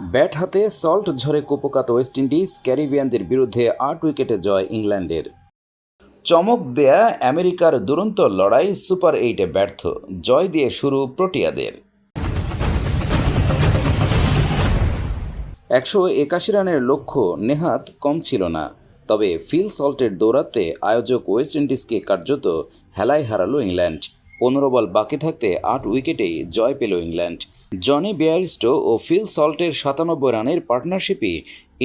Bat হাতে salt ঝরে কুপকাত West Indies ক্যারিবিয়ানদের বিরুদ্ধে আট উইকেটে জয় ইংল্যান্ডের। চমক দেয়া আমেরিকার দুরন্ত লড়াই সুপার এইটে ব্যর্থ, জয় দিয়ে শুরু প্রোটিয়াদের। একশো একাশি রানের লক্ষ্য নেহাত কম ছিল না, তবে ফিল সল্টের দৌড়াতে আয়োজক ওয়েস্ট ইন্ডিজকে কার্যত হেলায় হারালো ইংল্যান্ড। পনেরো বল বাকি থাকতে আট উইকেটেই জয় পেল ইংল্যান্ড। জনি বেয়ারিস্টো ও ফিল সল্টের সাতানব্বই রানের পার্টনারশিপই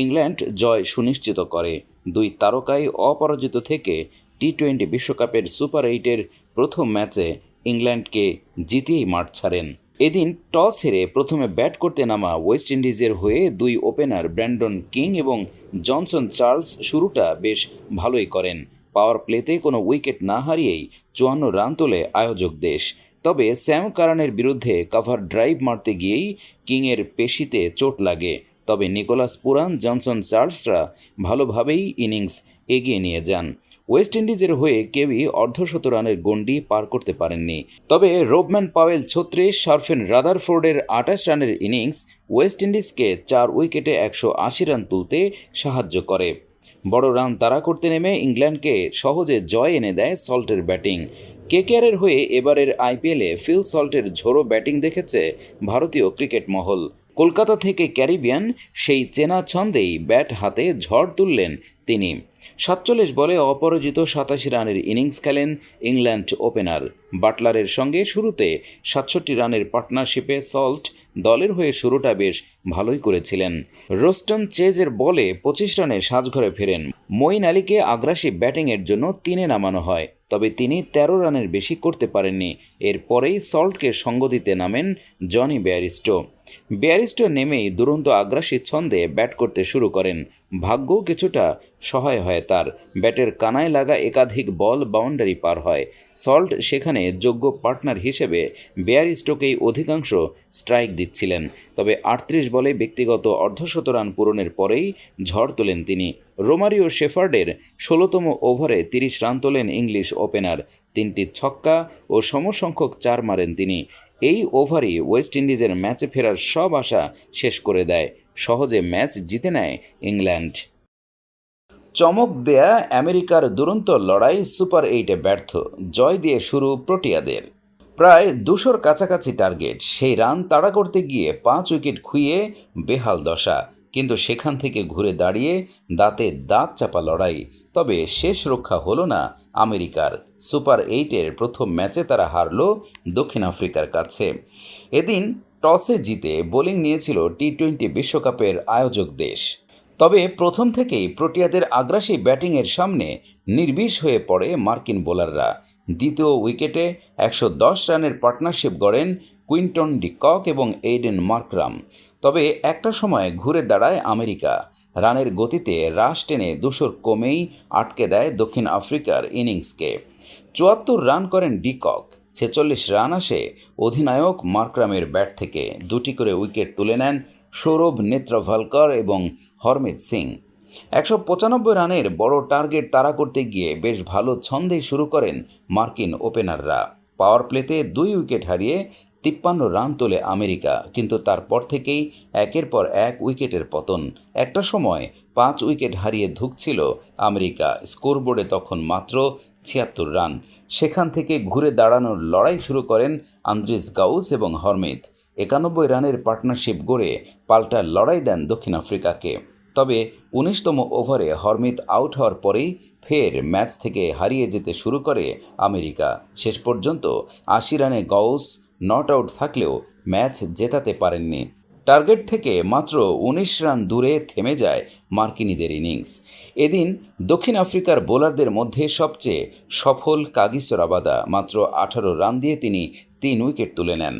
ইংল্যান্ড জয় সুনিশ্চিত করে। দুই তারকাই অপরাজিত থেকে টি টোয়েন্টি বিশ্বকাপের সুপার এইটের প্রথম ম্যাচে ইংল্যান্ডকে জিতেই মাঠ ছাড়েন। এদিন টস হেরে প্রথমে ব্যাট করতে নামা ওয়েস্ট ইন্ডিজের হয়ে দুই ওপেনার ব্র্যান্ডন কিং এবং জনসন চার্লস শুরুটা বেশ ভালোই করেন। পাওয়ার প্লেতে কোনো উইকেট না হারিয়েই চুয়ান্ন রান তোলে আয়োজক দেশ। তবে স্যাম কারানের বিরুদ্ধে কাভার ড্রাইভ মারতে গিয়েই কিংয়ের পেশিতে চোট লাগে। তবে নিকোলাস পুরান, জনসন চার্লসরা ভালোভাবেই ইনিংস এগিয়ে নিয়ে যান। ওয়েস্ট ইন্ডিজের হয়ে কেউই অর্ধশত রানের গণ্ডি পার করতে পারেননি। তবে রোবম্যান পাওয়েল ছত্রিশ শারফেন রাদারফোর্ডের আঠাশ রানের ইনিংস ওয়েস্ট ইন্ডিজকে চার উইকেটে একশো আশি রান তুলতে সাহায্য করে। বড় রান তাড়া করতে নেমে ইংল্যান্ডকে সহজে জয় এনে দেয় সল্টের ব্যাটিং। কেকেআরের হয়ে এবারের আইপিএলে ফিল সল্টের ঝোড়ো ব্যাটিং দেখেছে ভারতীয় ক্রিকেট মহল। কলকাতা থেকে ক্যারিবিয়ান সেই চেনা ছন্দেই ব্যাট হাতে ঝড় তুললেন তিনি। সাতচল্লিশ বলে অপরাজিত সাতাশি রানের ইনিংস খেলেন ইংল্যান্ড ওপেনার। বাটলারের সঙ্গে শুরুতে সাতষট্টি রানের পার্টনারশিপে সল্ট দলের হয়ে শুরুটা বেশ ভালোই করেছিলেন। রোস্টন চেজের বলে পঁচিশ রানে সাজঘরে ফেরেন। মঈন আলীকে আগ্রাসী ব্যাটিংয়ের জন্য তিনে নামানো হয়, তবে তিনি তেরো রানের বেশি করতে পারেননি। এরপরেই সল্টকে সঙ্গ দিতে নামেন জনি বেয়ারিস্টো। বেয়ারিস্টো নেমেই দুরন্ত আগ্রাসী ছন্দে ব্যাট করতে শুরু করেন। ভাগ্য কিছুটা সহায় হয় তার। ব্যাটের কানায় লাগা একাধিক বল বাউন্ডারি পার হয়। সল্ট সেখানে যোগ্য পার্টনার হিসেবে বেয়ারিস্টোকেই অধিকাংশ স্ট্রাইক দিচ্ছিলেন। তবে আটত্রিশ বলে ব্যক্তিগত অর্ধশত রান পূরণের পরেই ঝড় তোলেন তিনি। রোমারিও শেফার্ডের ষোলোতম ওভারে তিরিশ রান তোলেন ইংলিশ ওপেনার। তিনটি ছক্কা ও সমসংখ্যক চার মারেন তিনি। এই ওভারই ওয়েস্ট ইন্ডিজের ম্যাচে ফেরার সব আশা শেষ করে দেয়। সহজে ম্যাচ জিতে নেয় ইংল্যান্ড। চমক দেয়া আমেরিকার দুরন্ত লড়াই সুপার এইটে ব্যর্থ। জয় দিয়ে শুরু প্রোটিয়াদের। প্রায় দুশোর কাছাকাছি টার্গেট। সেই রান তাড়া করতে গিয়ে পাঁচ উইকেট খুইয়ে বেহাল দশা। কিন্তু সেখান থেকে ঘুরে দাঁড়িয়ে দাঁতে দাঁত চাপা লড়াই। তবে শেষ রক্ষা হলো না আমেরিকার। সুপার এইটের প্রথম ম্যাচে তারা হারল দক্ষিণ আফ্রিকার কাছে। এদিন টসে জিতে বোলিং নিয়েছিল টি টোয়েন্টি বিশ্বকাপের আয়োজক দেশ। তবে প্রথম থেকেই প্রোটিয়াদের আগ্রাসী ব্যাটিংয়ের সামনে নির্বিষ হয়ে পড়ে মার্কিন বোলাররা। দ্বিতীয় উইকেটে একশো দশ রানের পার্টনারশিপ গড়েন কুইন্টন ডিকক এবং এইডেন মার্করাম। তবে একটা সময় ঘুরে দাঁড়ায় আমেরিকা। রানের গতিতে রাশ টেনে দুশোর কমেই আটকে দেয় দক্ষিণ আফ্রিকার ইনিংসকে। চুয়াত্তর রান করেন ডিকক। ছেচল্লিশ রান আসে অধিনায়ক মার্করামের ব্যাট থেকে। দুটি করে উইকেট তুলে নেন সৌরভ নেত্রভালকর এবং হরমিত সিং। একশো পঁচানব্বই রানের বড় টার্গেট তাড়া করতে গিয়ে বেশ ভালো ছন্দেই শুরু করেন মার্কিন ওপেনাররা। পাওয়ার প্লেতে দুই উইকেট হারিয়ে তিপ্পান্ন রান তোলে আমেরিকা, কিন্তু তারপর থেকেই একের পর এক উইকেটের পতন। একটা সময় পাঁচ উইকেট হারিয়ে ধুকছিল আমেরিকা। স্কোরবোর্ডে তখন মাত্র ছিয়াত্তর রান। সেখান থেকে ঘুরে দাঁড়ানোর লড়াই শুরু করেন আন্দ্রিস গাউস এবং হরমিত। একানব্বই রানের পার্টনারশিপ গড়ে পাল্টা লড়াই দেন দক্ষিণ আফ্রিকাকে। তবে উনিশতম ওভারে হরমিত আউট হওয়ার পরেই ফের ম্যাচ থেকে হারিয়ে যেতে শুরু করে আমেরিকা। শেষ পর্যন্ত আশি রানে গউস নট আউট থাকলেও ম্যাচ জেতাতে পারেননি। টার্গেট থেকে মাত্র উনিশ রান দূরে থেমে যায় মার্কিনীদের ইনিংস। এদিন দক্ষিণ আফ্রিকার বোলারদের মধ্যে সবচেয়ে সফল কাগিসরাবাদা মাত্র আঠারো রান দিয়ে তিনি তিন উইকেট তুলে নেন।